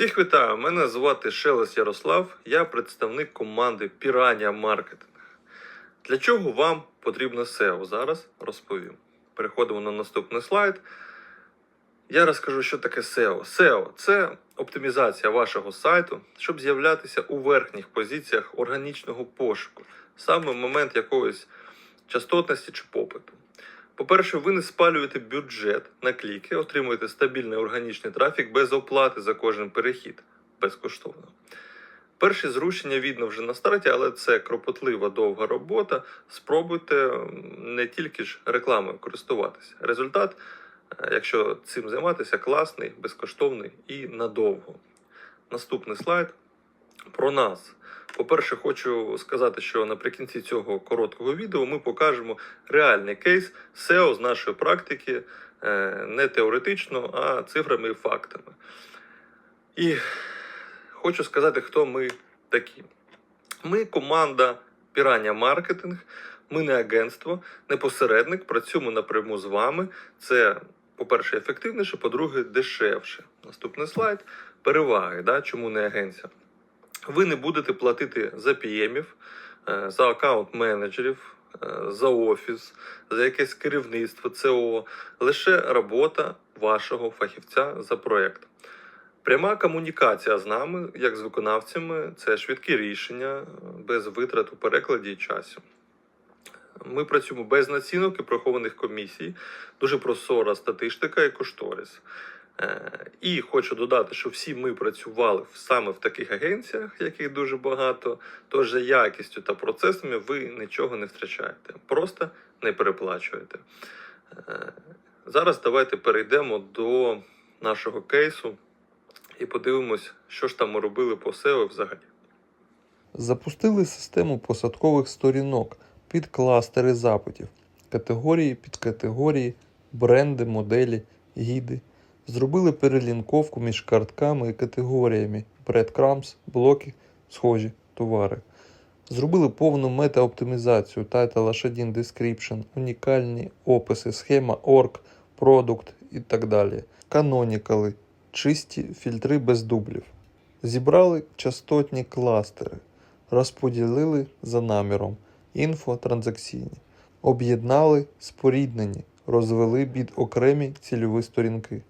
Всіх вітаю! Мене звати Шелес Ярослав, я представник команди Piranha Marketing. Для чого вам потрібно SEO? Зараз розповім. Переходимо на наступний слайд. Я розкажу, що таке SEO. SEO це оптимізація вашого сайту, щоб з'являтися у верхніх позиціях органічного пошуку, саме в момент якоїсь частотності чи попиту. По-перше, ви не спалюєте бюджет на кліки, отримуєте стабільний органічний трафік без оплати за кожен перехід безкоштовно. Перші зрушення видно вже на старті, але це кропотлива довга робота. Спробуйте не тільки ж рекламою користуватися. Результат, е, якщо цим займатися, класний, безкоштовний і надовго. Наступний слайд про нас. По-перше, хочу сказати, що наприкінці цього короткого відео ми покажемо реальний кейс SEO з нашої практики, е, не теоретично, а цифрами і фактами. І хочу сказати, хто ми такі. Ми команда Piranha Marketing, ми не агентство, не посередник, працюємо напряму з вами. Це, по-перше, ефективніше, по-друге, дешевше. Наступний слайд. Переваги, да? чому не агенція? Ви не будете платити за PM-ів, е, за аккаунт менеджерів, е, за офіс, за якесь керівництво ЦО, лише робота вашого фахівця за проєкт. Пряма комунікація з нами, як з виконавцями, це швидкі рішення е, без витрат у перекладі і часу. Ми працюємо без націнок і прихованих комісій, дуже прозора статистика і кошторис. Е, І хочу додати, що всі ми працювали саме в таких агенціях, яких дуже багато. Тож за якістю та процесами ви нічого не втрачаєте, просто не переплачуєте. Е, Зараз давайте перейдемо до нашого кейсу і подивимось, що ж там ми робили по SEO взагалі. Запустили систему посадкових сторінок під кластери запитів, категорії, підкатегорії, бренди, моделі, гіди. Зробили перелінковку між картками і категоріями breadcrumbs, блоки, схожі товари. Зробили повну мета-оптимізацію Title H1 Description, унікальні описи, схема org, продукт і так далі. Канонікали, чисті фільтри без дублів. Зібрали частотні кластери, розподілили за наміром інфо транзакційні, об'єднали споріднені, розвели під окремі цільові сторінки,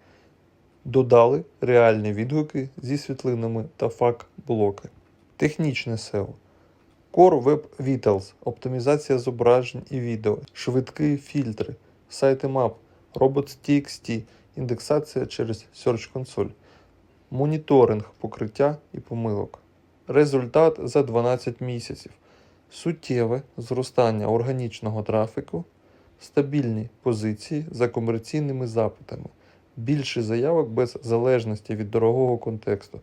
додали реальні відгуки зі світлинами та фак-блоки. Технічне SEO. Core Web Vitals, оптимізація зображень і відео, швидкі фільтри, сайтемап, Robots.txt, індексація через Search Console, моніторинг покриття і помилок. Результат за 12 місяців. Суттєве зростання органічного трафіку, стабільні позиції за комерційними запитами, більше заявок без залежності від дорогого контексту,